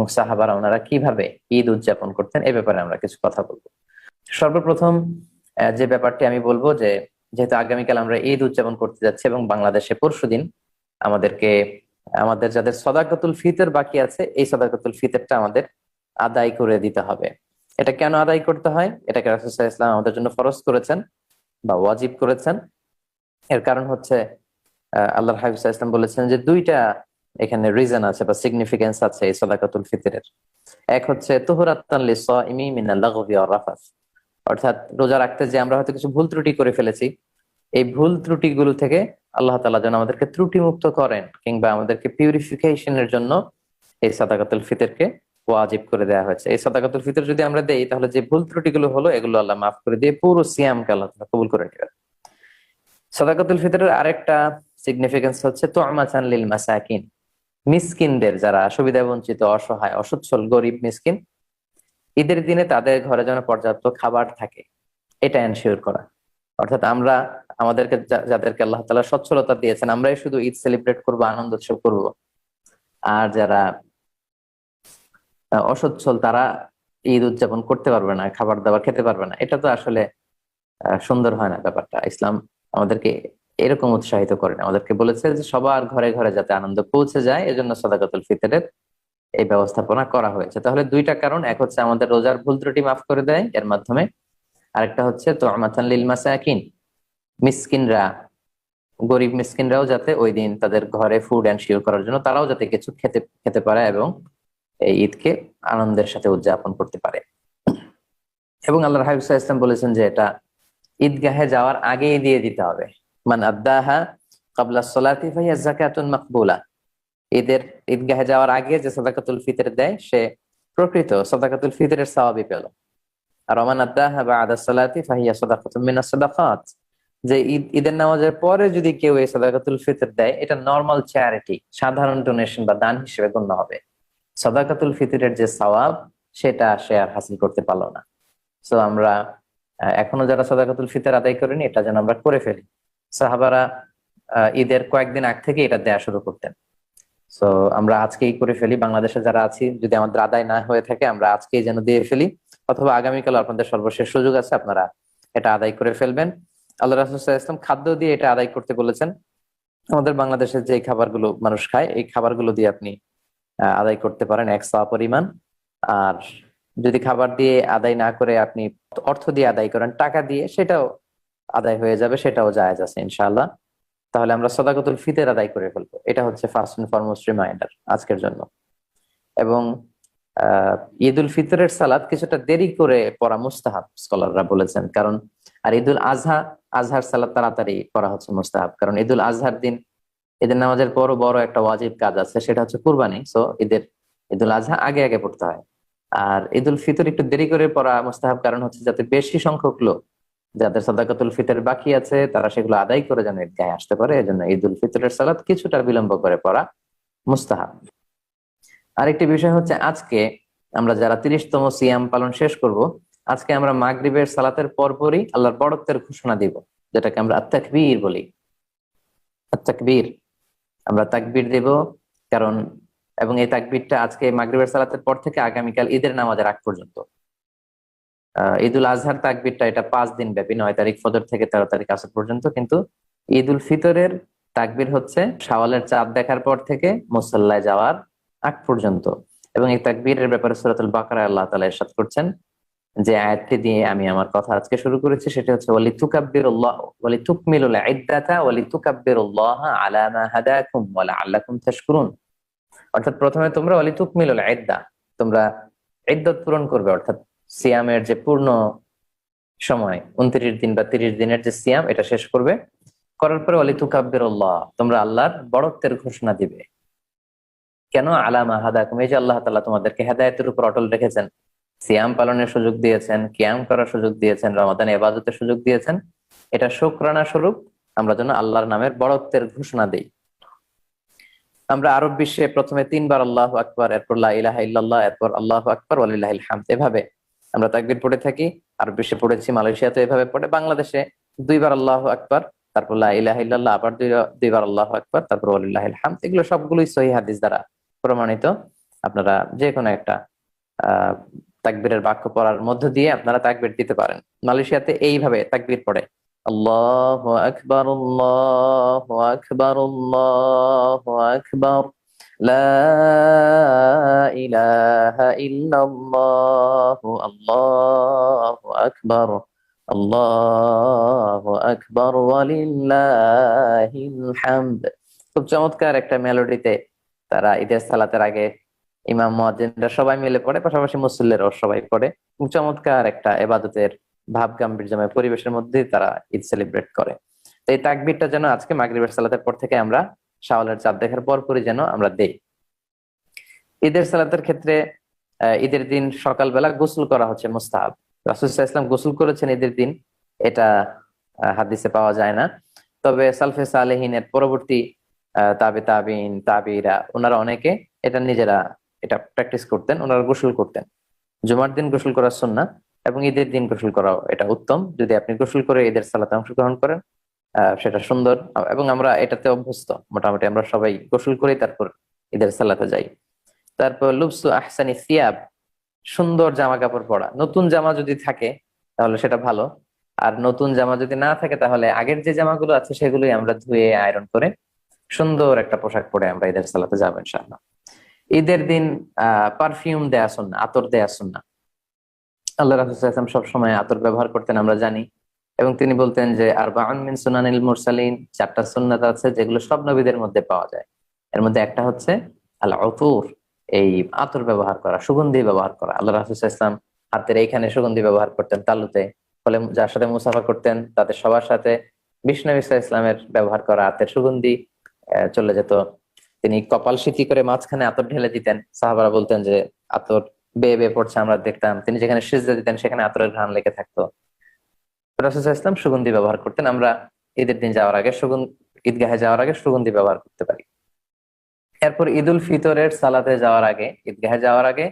এবং সাহাবারা ওনারা কীভাবে ঈদ উদযাপন করতেন, এ ব্যাপারে আমরা কিছু কথা বলব। সর্বপ্রথম যে ব্যাপারটি আমি বলব যে, যেহেতু আগামীকাল আমরা ঈদ উদযাপন করতে যাচ্ছি এবং বাংলাদেশে পরশু দিন আমাদেরকে, আমাদের যাদের সদাকতুল ফিতর বাকি আছে, এই সদাকতুল ফিতরটা আমাদের আদায় করে দিতে হবে। এটা কেন আদায় করতে হয়? এটাকে রাসুসাহ ইসলাম আমাদের জন্য ফরজ করেছেন বা ওয়াজিব করেছেন। এর কারণ হচ্ছে আল্লাহ হাফিজ ইসলাম বলেছেন যে দুইটা এখানে রিজন আছে বা সিগনিফিকেন্স আছে এই সদাকাতুল ফিতরের। এক হচ্ছে, তুহরাত্তান লিসাইমি মিনাল লাগবি রাফাস। অর্থাৎ রোজা রাখতে যে আমরা হয়তো কিছু ভুল ত্রুটি করে ফেলেছি, এই ভুল ত্রুটিগুলো থেকে আল্লাহ তাআলা যেন আমাদেরকে ত্রুটি মুক্ত করেন কিংবা আমাদেরকে পিউরিফিকেশনের জন্য এই সাদাকাতুল ফিতরকে ওয়াজিব করে দেওয়া হয়েছে। এই সাদাকাতুল ফিতর যদি আমরা দেই, তাহলে যে ভুল ত্রুটিগুলো হলো, এগুলো আল্লাহ মাফ করে দিয়ে পুরো সিয়ামকে আল্লাহ তাআলা কবুল করে নেবেন। সাদাকাতুল ফিতরের আরেকটা সিগনিফিকেন্স হচ্ছে তো তোয়ামাচান লিল মাসাকিন। মিসকিনদের যারা সুবিধা বঞ্চিত, অসহায়, অসচ্ছল, গরিব, মিসকিন, ঈদের দিনে তাদের ঘরে যেন পর্যাপ্ত খাবার থাকে, এটা এনশিওর করা। অর্থাৎ আমরা আমাদেরকে যাদেরকে আল্লাহ তালা সচ্ছলতা দিয়েছেন, আমরাই শুধু ঈদ সেলিব্রেট করব, আনন্দ উৎসব করব। আর যারা অসচ্ছল, তারা ঈদ উদযাপন করতে পারবে না, খাবার দাবার খেতে পারবে না, এটা তো আসলে সুন্দর হয় না ব্যাপারটা। ইসলাম আমাদেরকে এরকম উৎসাহিত করেন। আমাদেরকে বলেছে যে সবার ঘরে ঘরে যাতে আনন্দ পৌঁছে যায়, এজন্য সদাকাতুল ফিতরের এই ব্যবস্থাপনা করা হয়েছে। তাহলে দুইটা কারণ, এক হচ্ছে আমাদের রোজার ভুল ত্রুটি মাফ করে দেয়, এর মাধ্যমে। আরেকটা হচ্ছে তো আমাথান লিল মাসাকিন। মিসকিনরা, গরিব মিসকিনরাও যাতে ওই দিন তাদের ঘরে ফুড এনশিওর করার জন্য তারাও যাতে কিছু খেতে খেতে পারে এবং এই ঈদকে আনন্দের সাথে উদযাপন করতে পারে। এবং আল্লাহ হাবিব ইসলাম বলেছেন যে এটা ঈদগাহে যাওয়ার আগেই দিয়ে দিতে হবে। মান আদাহা কাবলা সলাতি ফাইয়া জাকাতুন মাকবুলা। ঈদের ঈদগাহে যাওয়ার আগে যে সাদাকাতুল ফিতর দেয়, সে প্রকৃত সাদাকাতুল ফিতরের সওয়াবই পেল। আর ওমান আদাহা বাদা সলাতি ফাহিয়া সাদাকাতুন মিনাস সাদাকাত। যে ঈদ, ঈদের নামাজের পরে যদি কেউ এই সাদাকাতুল ফিতর দেয়, এটা নর্মাল চ্যারিটি, সাধারণ ডোনেশন বা দান হিসেবে গণ্য হবে। সাদাকাতুল ফিতরের যে সওয়াব, সেটা সে আর হাসিল করতে পারল না। সো আমরা এখনও যারা সাদাকাতুল ফিতর আদায় করেনি, এটা যেন আমরা করে ফেলি। সাহাবারা ঈদের কয়েকদিন আগ থেকে এটা দেয়া শুরু করতেন। সো আমরা আজকেই করে ফেলি। বাংলাদেশে যারা আছি, যদি আমাদের আদায় না হয়ে থাকে, আমরা আজকেই যেন দিয়ে ফেলি। অথবা আগামীকাল আপনাদের সর্বশেষ সুযোগ আছে, আপনারা এটা আদায় করে ফেলবেন। আল্লাহ রাসুল ইসলাম খাদ্য দিয়ে এটা আদায় করতে বলেছেন। আমাদের বাংলাদেশের যে খাবারগুলো মানুষ খায়, এই খাবারগুলো দিয়ে আপনি আদায় করতে পারেন এক সা পরিমাণ। আর যদি খাবার দিয়ে আদায় না করে আপনি অর্থ দিয়ে আদায় করেন, টাকা দিয়ে, সেটাও আদায় হয়ে যাবে, সেটাও জায়েজ আছে, ইনশাআল্লাহ। তাহলে আমরা সদাকতুল ফিতের আদায় করে ফেলব। এটা হচ্ছে ফার্স্ট এন্ড ফরমোস্ট রিমাইন্ডার আজকের জন্য। এবং ঈদুল ফিতরের সালাদ কিছুটা দেরি করে পড়া মুস্তাহাব, স্কলাররা বলেছেন। কারণ, আর ঈদুল আজহা, আজহার সালাদ তাড়াতাড়ি করা হচ্ছে মুস্তাহাব। কারণ ঈদুল আজহার দিন, ঈদের নামাজের পরও বড় একটা ওয়াজিব কাজ আছে, সেটা হচ্ছে কুরবানি। সো ঈদের, ঈদুল আজহা আগে আগে পড়তে হয়। আর ঈদুল ফিতর একটু দেরি করে পড়া মুস্তাহাব, কারণ হচ্ছে যাতে বেশি সংখ্যক লোক যাদের সাদাকাতুল ফিতর বাকি আছে, তারা সেগুলো আদায় করে যেন ঈদগাহে আসতে পারে। এজন্য ঈদুল ফিতরের সালাদ কিছুটা বিলম্ব করে পড়া মুস্তাহাব। আরেকটি বিষয় হচ্ছে আজকে আমরা যারা তিরিশতম সিয়াম পালন শেষ করব, আজকে আমরা মাগরিবের সালাতের পরপরই আল্লাহর বড়ত্বের ঘোষণা দিব, যেটাকে আমরা আত্মাকবীর বলি। আত্মাকবীর আমরা তাকবীর দেব, কারণ এবং এই তাকবীরটা আজকে মাগরিবের সালাতের পর থেকে আগামীকাল ঈদের নামাজের আগ পর্যন্ত। ঈদুল আজহার তাকবিরটা এটা পাঁচ দিন ব্যাপী, নয় তারিখ ফজর থেকে তেরো তারিখ আসর পর্যন্ত, কিন্তু ঈদুল ফিতরের তাকবির হচ্ছে শাওয়ালের চাঁদ দেখার পর থেকে মুসল্লায় যাওয়ার আগ পর্যন্ত। এবং এই তাকবীরের ব্যাপারে সুরাতুল বাকারা আল্লাহ তালা ইরশাদ করছেন যে আয়াতটি দিয়ে আমি আমার কথা আজকে শুরু করেছি, সেটা হচ্ছে ওয়ালি তুকাব্বিরুল্লাহ ওয়ালি তুকমিলুল ইদ্দাতা ওয়ালি তুকাব্বিরুল্লাহ আলা মা হাদাকুম ওয়া লাআল্লাকুম তাশকুরুন। অর্থাৎ প্রথমে তোমরা ওয়ালি তুকমিলুল ইদ্দা তোমরা ইদ্দত পূরণ করবে, অর্থাৎ সিয়ামের যে পূর্ণ সময়, উনত্রিশ দিন বা তিরিশ দিনের যে সিয়াম, এটা শেষ করবে। করার পরে ওয়ালি তুকাব্বিরুল্লাহ তোমরা আল্লাহর বড়ত্বের ঘোষণা দিবে। কেন? আলামা হাদাকুম, এই যে আল্লাহ তাআলা তোমাদেরকে হেদায়তের উপর অটল রেখেছেন, সিয়াম পালনের সুযোগ দিয়েছেন, কিয়াম করার সুযোগ দিয়েছেন, রমাদান এবাদতের সুযোগ দিয়েছেন, এটা শুকরানা স্বরূপ, আমরা যেন আল্লাহর নামের বড়ত্বের ঘোষণা দিই। আমরা আরব বিশ্বে প্রথমে তিনবার আল্লাহ আকবর, এরপর লা ইলাহা ইল্লাল্লাহ, এরপর আল্লাহ আকবর, ওয়ালিল্লাহিল হামদ, এভাবে আমরা তাকবির পড়ে থাকি আর বিশ্বে পড়েছি, মালয়েশিয়াতে এভাবে পড়ে, বাংলাদেশে দুইবার আল্লাহ আকবর, তারপর লা আবার দুইবার আল্লাহ আকবর, তারপর ওয়ালিল্লাহিল হামদ এগুলো সবগুলোই সহি হাদিস দ্বারা প্রমাণিত। আপনারা যে কোনো একটা তাকবীরের বাক্য পড়ার মধ্য দিয়ে আপনারা তাকবির দিতে পারেন। মালয়েশিয়াতে এইভাবে তাকবির পড়ে, আল্লাহ আকবার আকবার আকবার, লা ইলাহা ইল্লাল্লাহু, আল্লাহু আকবার আল্লাহু আকবার ওয়ালিল্লাহিল হামদ খুব চমৎকার একটা মেলোডিতে তারা ঈদের সালাতের আগে ইমাম, মুয়াজ্জিনরা সবাই মিলে পড়ে, পাশাপাশি মুসল্লিরাও সবাই পড়ে। খুব চমৎকার একটা এবাদতের ভাব গাম্ভীর্যময় পরিবেশের মধ্যে তারা ঈদ সেলিব্রেট করে। এই তাকবীরটা যেন আজকে মাগরিবের সালাতের পর থেকে আমরা শাওলের চাঁদ দেখার পরপরই যেন আমরা দেই। ঈদের সালাতের ক্ষেত্রে ঈদের দিন সকালবেলা গোসল করা হচ্ছে মুস্তাহাব। রাসুল্লাহ ইসলাম গোসল করেছেন ঈদের দিন। এটা হাদিসে পাওয়া যায় না। তবে সালফে সালেহিনের পরবর্তী তাবে তাবিন, তাবিরা, ওনারা অনেকে এটা নিজেরা এটা প্র্যাকটিস করতেন, ওনারা গোসল করতেন। জুমার দিন গোসল করার সুন্না এবং ঈদের দিন গোসল করাও এটা উত্তম। যদি আপনি গোসল করে ঈদের সালাতে অংশগ্রহণ করেন সেটা সুন্দর। এবং আমরা এটাতে অভ্যস্ত। মোটামুটি আমরা সবাই গোসল করেই তারপর ঈদের সালাতে যাই। তারপর লুবসু আহসানি সিয়াব, সুন্দর জামা কাপড় পরা। নতুন জামা যদি থাকে, তাহলে সেটা ভালো। আর নতুন জামা যদি না থাকে, তাহলে আগের যে জামাগুলো আছে, সেগুলোই আমরা ধুয়ে, আয়রন করে সুন্দর একটা পোশাক পরে আমরা ঈদের সালাতে যাব, ইনশাআল্লাহ। ঈদের দিন পারফিউম দেয়া শুননা আতর দেয়া শুননা আল্লাহ রাসুলাম সবসময় আতর ব্যবহার করতেন, আমরা জানি। এবং তিনি বলতেন যে আর মিন সুনানিল মুরসালিন, চারটা সুন্নাত আছে, যেগুলো সব নবীদের মধ্যে পাওয়া যায়। এর মধ্যে একটা হচ্ছে আল অতুর এই আতর ব্যবহার করা, সুগন্ধি ব্যবহার করা। আল্লাহ রাসুল ইসলাম হাতের এইখানে সুগন্ধি ব্যবহার করতেন তালুতে। ফলে যার সাথে মুসাফা করতেন, তাদের সবার সাথে বিষ্ণু ইসা ইসলামের ব্যবহার করা হাতের সুগন্ধি চলে যেত। তিনি কপাল সিথি করে মাঝখানে আতর ঢেলে দিতেন। সাহাবারা বলতেন যে, আতর বেয়ে বেয়ে পড়ছে, আমরা দেখতাম। তিনি যেখানে সিজদা দিতেন, সেখানে আতরের ঘ্রাণ লেগে থাকতো। রাসুল ইসলাম সুগন্ধি ব্যবহার করতেন। আমরা ঈদের দিন যাওয়ার আগে সুগন্ধি, ঈদগাহে যাওয়ার আগে সুগন্ধি ব্যবহার করতে পারি। এরপর ঈদুল ফিতরের সালাতে যাওয়ার আগে ঈদগাহে যাওয়ার আগে